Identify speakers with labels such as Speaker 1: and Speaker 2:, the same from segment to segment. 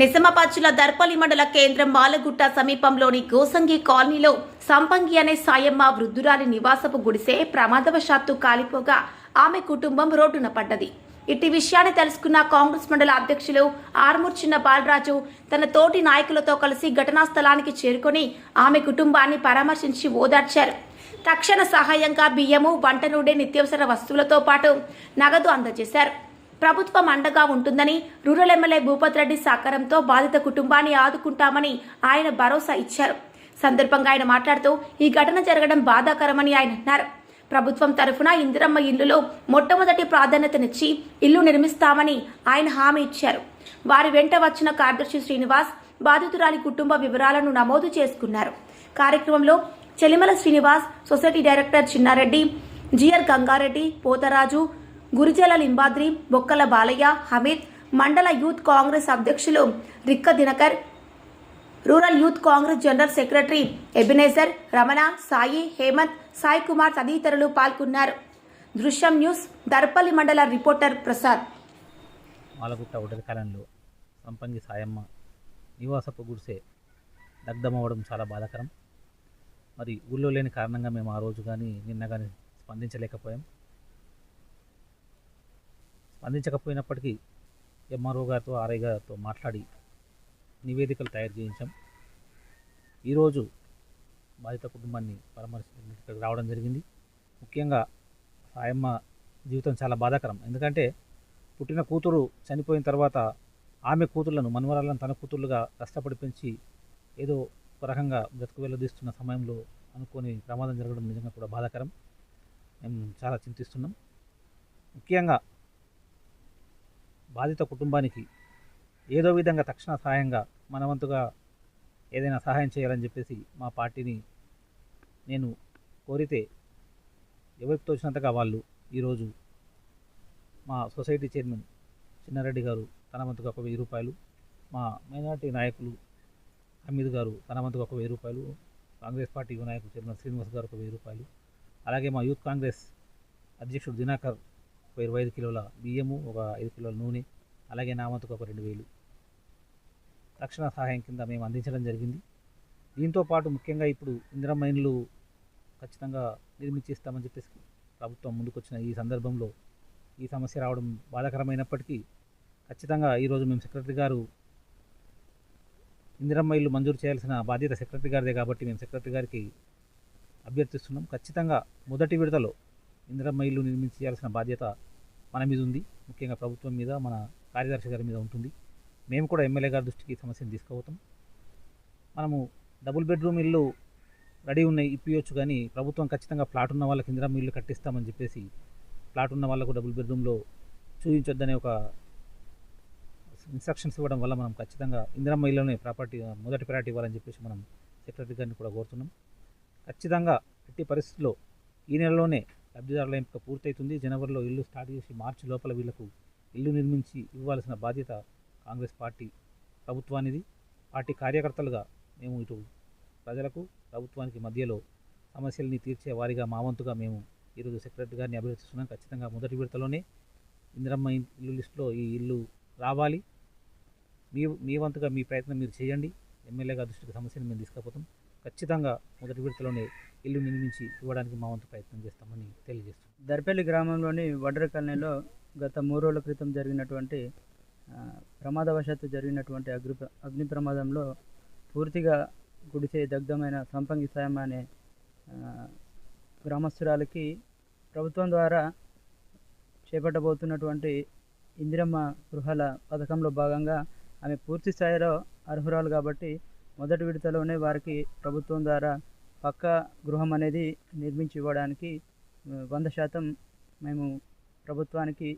Speaker 1: నిజామాబాద్ దర్పలి దర్పల్లి మండల కేంద్రం మాలగుట్ట సమీపంలోని గోసంగి కాలనీలో సంపంగి అనే సాయమ్మ వృద్ధురాలి నివాసపు గుడిసే ప్రమాదవశాత్తు కాలిపోగా ఆమె కుటుంబం రోడ్డున పడ్డది. ఇట్టి విషయాన్ని తెలుసుకున్న కాంగ్రెస్ మండల అధ్యక్షులు ఆర్మూర్ చిన్న బాలరాజు తన తోటి నాయకులతో కలిసి ఘటనా స్థలానికి చేరుకొని ఆమె కుటుంబాన్ని పరామర్శించి ఓదార్చారు. తక్షణ సహాయంగా బియ్యము వంట నూనె నిత్యావసర వస్తువులతో పాటు నగదు అందజేశారు. ప్రభుత్వం అండగా ఉంటుందని రూరల్ ఎమ్మెల్యే భూపత్ రెడ్డి సహకారంతో బాధిత కుటుంబాన్ని ఆదుకుంటామని ఆయన భరోసా ఇచ్చారు. సందర్భంగా ఆయన మాట్లాడుతూ ఈ ఘటన జరగడం బాధాకరమని ఆయన అన్నారు. ప్రభుత్వం తరఫున ఇందిరమ్మ ఇల్లులో మొట్టమొదటి ప్రాధాన్యతనిచ్చి ఇల్లు నిర్మిస్తామని ఆయన హామీ ఇచ్చారు. వారి వెంట వచ్చిన కార్యదర్శి శ్రీనివాస్ బాధితురాలి కుటుంబ వివరాలను నమోదు చేసుకున్నారు. కార్యక్రమంలో Chelimala Srinivas society director Chinnareddy GR Gangareddy Potharaju Gurijala Limbadri Bokkala Balayya Hameed మండల యూత్ కాంగ్రెస్ అధ్యక్షులు Rikka Dinakar rural youth Congress general secretary Ebenezer Ramana Sai Hemanth Sai Kumar తదితరులు పాల్గొన్నారు. దృశ్యం న్యూస్ దర్పల్లి మండల రిపోర్టర్ ప్రసాద్.
Speaker 2: మాలగుట్ట ఒడలి సంపంగి సాయమ్మ నివాసపు గుడిసే దగ్ధమవ్వడం చాలా బాధాకరం. మరి ఊళ్ళో లేని కారణంగా మేము ఆ రోజు కానీ నిన్న కానీ స్పందించలేకపోయాం. అందించకపోయినప్పటికీ ఎంఆర్ఓ గారితో ఆర్ఐ గారితో మాట్లాడి నివేదికలు తయారు చేయించాం. ఈరోజు బాధిత కుటుంబాన్ని పరామర్శించడానికి ఇక్కడికి రావడం జరిగింది. ముఖ్యంగా ఆయమ్మ జీవితం చాలా బాధాకరం. ఎందుకంటే పుట్టిన కూతురు చనిపోయిన తర్వాత ఆమె కూతుర్లను మనవరాలను తన కూతుర్లుగా కష్టపడి పెంచి ఏదో ఒక రకంగా బ్రతుకు వెళ్ళదీస్తున్న సమయంలో అనుకోని ప్రమాదం జరగడం నిజంగా కూడా బాధాకరం. మేము చాలా చింతిస్తున్నాం. ముఖ్యంగా బాధిత కుటుంబానికి ఏదో విధంగా తక్షణ సహాయంగా మనవంతుగా ఏదైనా సహాయం చేయాలని చెప్పేసి మా పార్టీని నేను కోరితే ఎవరికి తోచినంతగా వాళ్ళు ఈరోజు మా సొసైటీ చైర్మన్ చిన్నారెడ్డి గారు తన వంతుగా ఒక వెయ్యి రూపాయలు మా మైనార్టీ నాయకులు హమీద్ గారు తన వంతుగా ఒక వెయ్యి రూపాయలు కాంగ్రెస్ పార్టీ యువ నాయకులు చైర్మన్ శ్రీనివాస్ గారు ఒక వెయ్యి రూపాయలు అలాగే మా యూత్ కాంగ్రెస్ అధ్యక్షుడు దినాకర్ ఒక ఇరవై ఐదు కిలోల బియ్యము ఒక ఐదు కిలోల నూనె అలాగే నా వంతుకు ఒక రెండు వేలు. రక్షణ సహాయం కింద మేము అందించడం జరిగింది. దీంతో పాటు ముఖ్యంగా ఇప్పుడు ఇందిరమ్మ మైన్లు ఖచ్చితంగా నిర్మించేస్తామని చెప్పేసి ప్రభుత్వం ముందుకొచ్చిన ఈ సందర్భంలో ఈ సమస్య రావడం బాధాకరమైనప్పటికీ ఖచ్చితంగా ఈరోజు మేము సెక్రటరీ గారు ఇందిరమ్మ ఇల్లు మంజూరు చేయాల్సిన బాధ్యత సెక్రటరీ గారిదే కాబట్టి మేము సెక్రటరీ గారికి అభ్యర్థిస్తున్నాం. ఖచ్చితంగా మొదటి విడతలో ఇందిరమ్మ ఇల్లు నిర్మించాల్సిన బాధ్యత మన మీద ఉంది. ముఖ్యంగా ప్రభుత్వం మీద మన కార్యదర్శి గారి మీద ఉంటుంది. మేము కూడా ఎమ్మెల్యే గారి దృష్టికి సమస్యను తీసుకుపోతాం. మనము డబుల్ బెడ్రూమ్ ఇల్లు రెడీ ఉన్నాయి ఇప్పియొచ్చు కానీ ప్రభుత్వం ఖచ్చితంగా ప్లాట్ ఉన్న వాళ్ళకి ఇందిరమ్మ ఇల్లు కట్టిస్తామని చెప్పేసి ప్లాట్ ఉన్న వాళ్ళకు డబుల్ బెడ్రూమ్లో చూపించొద్దనే ఒక ఇన్స్ట్రక్షన్స్ ఇవ్వడం వల్ల మనం ఖచ్చితంగా ఇందిరమ్మ ఇల్లునే ప్రాపర్టీ మొదటి ప్రయారిటీ ఇవ్వాలని చెప్పేసి మనం సెక్రటరీ గారిని కూడా కోరుతున్నాం. ఖచ్చితంగా ఎట్టి పరిస్థితుల్లో ఈ నెలలోనే లబ్ధిదారుల ఎంపిక పూర్తవుతుంది జనవరిలో ఇల్లు స్టార్ట్ చేసి మార్చి లోపల వీళ్ళకు ఇల్లు నిర్మించి ఇవ్వాల్సిన బాధ్యత కాంగ్రెస్ పార్టీ ప్రభుత్వానిది. పార్టీ కార్యకర్తలుగా మేము ఇటు ప్రజలకు ప్రభుత్వానికి మధ్యలో సమస్యల్ని తీర్చే వారిగా మా వంతుగా మేము ఈరోజు సెక్రటరీ గారిని అభ్యర్థిస్తున్నాం. ఖచ్చితంగా మొదటి విడతలోనే ఇందిరమ్మ ఇల్లు లిస్టులో ఈ ఇల్లు రావాలి. మీ మీ వంతుగా మీ ప్రయత్నం మీరు చేయండి. ఎమ్మెల్యేగా దృష్టికి సమస్యను మేము తీసుకుపోతాం. ఖచ్చితంగా మొదటి విడతలోనే ఇల్లు నిర్మించి ఇవ్వడానికి మా వంతు ప్రయత్నం చేస్తామని తెలియజేస్తుంది
Speaker 3: దర్పల్లి గ్రామంలోని వడ్ర కాలనీలో గత మూడు రోజుల క్రితం జరిగినటువంటి ప్రమాదవశాత్తు జరిగినటువంటి అగ్ని అగ్ని ప్రమాదంలో పూర్తిగా గుడిసే దగ్ధమైన సంపంగి సాయం అనే గ్రామస్తురాలకి ప్రభుత్వం ద్వారా చేపట్టబోతున్నటువంటి ఇందిరమ్మ గృహాల పథకంలో భాగంగా ఆమె పూర్తి స్థాయిలో అర్హురాలు కాబట్టి మొదటి విడతలోనే వారికి ప్రభుత్వం ద్వారా పక్కా గృహం అనేది నిర్మించి ఇవ్వడానికి వంద శాతం మేము ప్రభుత్వానికి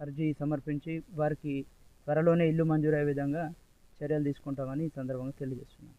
Speaker 3: అర్జీ సమర్పించి వారికి త్వరలోనే ఇల్లు మంజూరయ్యే విధంగా చర్యలు తీసుకుంటామని ఈ సందర్భంగా తెలియజేస్తున్నాను